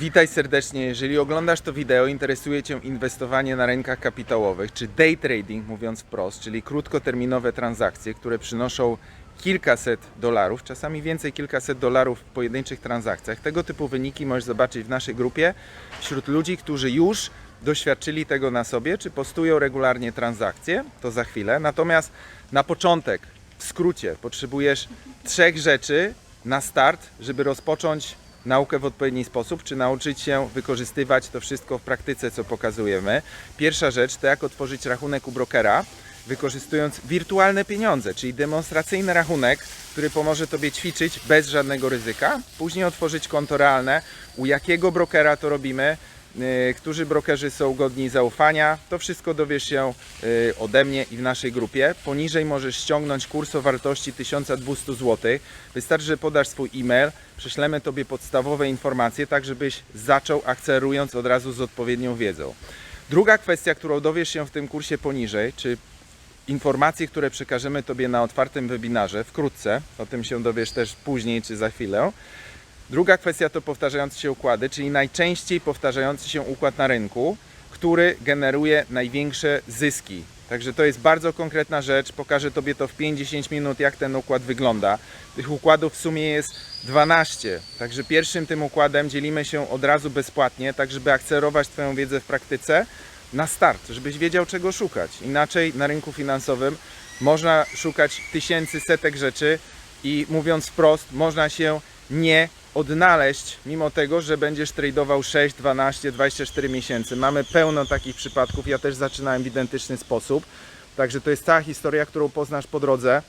Witaj serdecznie. Jeżeli oglądasz to wideo, interesuje Cię inwestowanie na rynkach kapitałowych, czy day trading, mówiąc wprost, czyli krótkoterminowe transakcje, które przynoszą kilkaset dolarów, czasami więcej kilkaset dolarów w pojedynczych transakcjach. Tego typu wyniki możesz zobaczyć w naszej grupie wśród ludzi, którzy już doświadczyli tego na sobie, czy postują regularnie transakcje, to za chwilę. Natomiast na początek, w skrócie, potrzebujesz trzech rzeczy na start, żeby rozpocząć naukę w odpowiedni sposób, czy nauczyć się wykorzystywać to wszystko w praktyce, co pokazujemy. Pierwsza rzecz to jak otworzyć rachunek u brokera, wykorzystując wirtualne pieniądze, czyli demonstracyjny rachunek, który pomoże Tobie ćwiczyć bez żadnego ryzyka. Później otworzyć konto realne, u jakiego brokera to robimy, którzy brokerzy są godni zaufania. To wszystko dowiesz się yy, ode mnie i w naszej grupie. Poniżej możesz ściągnąć kurs o wartości 1200 zł. Wystarczy, że podasz swój e-mail, prześlemy Tobie podstawowe informacje, tak żebyś zaczął akcerując od razu z odpowiednią wiedzą. Druga kwestia, którą dowiesz się w tym kursie poniżej, czy informacje, które przekażemy Tobie na otwartym webinarze wkrótce, o tym się dowiesz też później czy za chwilę. Druga kwestia to powtarzające się układy, czyli najczęściej powtarzający się układ na rynku, który generuje największe zyski. Także to jest bardzo konkretna rzecz. Pokażę Tobie to w 5-10 minut, jak ten układ wygląda. Tych układów w sumie jest 12. Także pierwszym tym układem dzielimy się od razu bezpłatnie, tak żeby akcerować Twoją wiedzę w praktyce na start, żebyś wiedział czego szukać. Inaczej na rynku finansowym można szukać tysięcy, setek rzeczy i mówiąc wprost, można się nie odnaleźć, mimo tego, że będziesz tradował 6, 12, 24 miesięcy. Mamy pełno takich przypadków. Ja też zaczynałem w identyczny sposób. Także to jest cała historia, którą poznasz po drodze.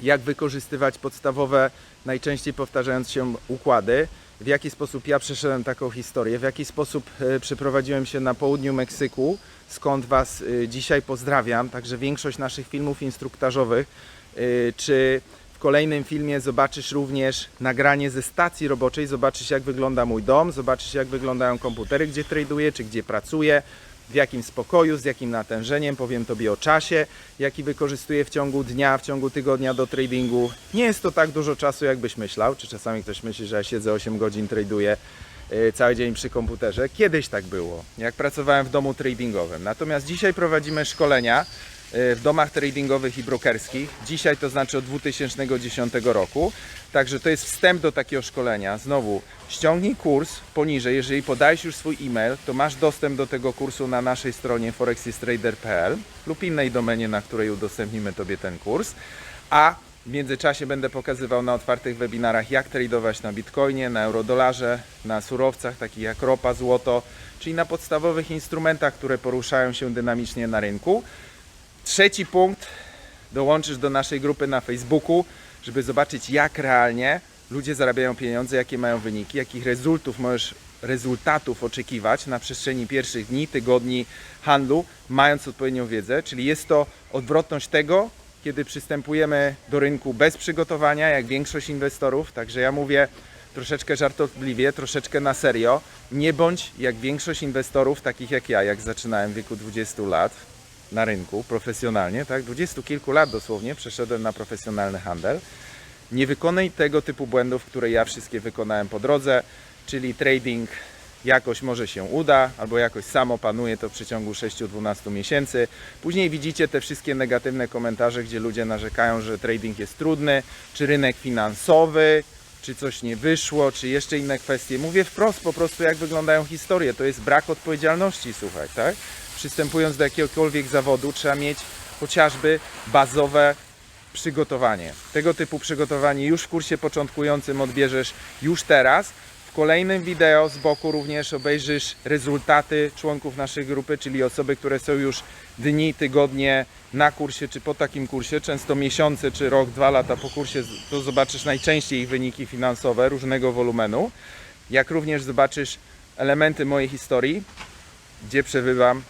Jak wykorzystywać podstawowe, najczęściej powtarzające się układy. W jaki sposób ja przeszedłem taką historię, w jaki sposób e, przeprowadziłem się na południu Meksyku, skąd Was e, dzisiaj pozdrawiam. Także większość naszych filmów instruktażowych, e, czy kolejnym filmie zobaczysz również nagranie ze stacji roboczej, zobaczysz jak wygląda mój dom, zobaczysz jak wyglądają komputery, gdzie traduję, czy gdzie pracuję, w jakim spokoju, z jakim natężeniem, powiem Tobie o czasie, jaki wykorzystuję w ciągu dnia, w ciągu tygodnia do tradingu. Nie jest to tak dużo czasu, jakbyś myślał, czy czasami ktoś myśli, że ja siedzę 8 godzin, traduję yy, cały dzień przy komputerze. Kiedyś tak było, jak pracowałem w domu tradingowym. Natomiast dzisiaj prowadzimy szkolenia w domach tradingowych i brokerskich. Dzisiaj to znaczy od 2010 roku. Także to jest wstęp do takiego szkolenia. Znowu, ściągnij kurs poniżej. Jeżeli podajesz już swój e-mail, to masz dostęp do tego kursu na naszej stronie forexistrader.pl lub innej domenie, na której udostępnimy Tobie ten kurs. A w międzyczasie będę pokazywał na otwartych webinarach, jak tradować na bitcoinie, na eurodolarze, na surowcach takich jak ropa, złoto, czyli na podstawowych instrumentach, które poruszają się dynamicznie na rynku. Trzeci punkt, dołączysz do naszej grupy na Facebooku, żeby zobaczyć jak realnie ludzie zarabiają pieniądze, jakie mają wyniki, jakich rezultatów możesz rezultatów oczekiwać na przestrzeni pierwszych dni, tygodni handlu, mając odpowiednią wiedzę, czyli jest to odwrotność tego, kiedy przystępujemy do rynku bez przygotowania, jak większość inwestorów, także ja mówię troszeczkę żartobliwie, troszeczkę na serio, nie bądź jak większość inwestorów, takich jak ja, jak zaczynałem w wieku 20 lat, na rynku profesjonalnie, tak? Dwudziestu kilku lat dosłownie przeszedłem na profesjonalny handel. Nie wykonaj tego typu błędów, które ja wszystkie wykonałem po drodze, czyli trading jakoś może się uda, albo jakoś samo panuje to w przeciągu 6-12 miesięcy. Później widzicie te wszystkie negatywne komentarze, gdzie ludzie narzekają, że trading jest trudny, czy rynek finansowy, czy coś nie wyszło, czy jeszcze inne kwestie. Mówię wprost po prostu, jak wyglądają historie. To jest brak odpowiedzialności, słuchaj, tak? Przystępując do jakiegokolwiek zawodu, trzeba mieć chociażby bazowe przygotowanie. Tego typu przygotowanie już w kursie początkującym odbierzesz już teraz. W kolejnym wideo z boku również obejrzysz rezultaty członków naszej grupy, czyli osoby, które są już dni, tygodnie na kursie czy po takim kursie, często miesiące czy rok, dwa lata po kursie, to zobaczysz najczęściej ich wyniki finansowe różnego wolumenu. Jak również zobaczysz elementy mojej historii, gdzie przebywam,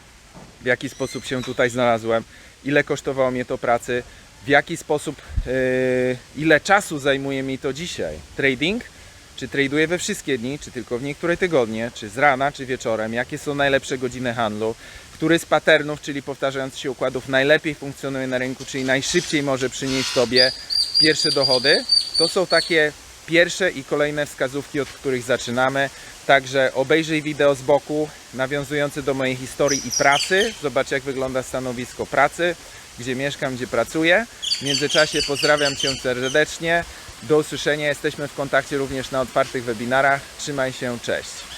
w jaki sposób się tutaj znalazłem, ile kosztowało mnie to pracy, w jaki sposób, yy, ile czasu zajmuje mi to dzisiaj. Trading, czy traduję we wszystkie dni, czy tylko w niektóre tygodnie, czy z rana, czy wieczorem, jakie są najlepsze godziny handlu, który z patternów, czyli powtarzających się układów, najlepiej funkcjonuje na rynku, czyli najszybciej może przynieść Tobie pierwsze dochody. To są takie pierwsze i kolejne wskazówki, od których zaczynamy. Także obejrzyj wideo z boku nawiązujące do mojej historii i pracy. Zobacz jak wygląda stanowisko pracy, gdzie mieszkam, gdzie pracuję. W międzyczasie pozdrawiam Cię serdecznie. Do usłyszenia. Jesteśmy w kontakcie również na otwartych webinarach. Trzymaj się, cześć.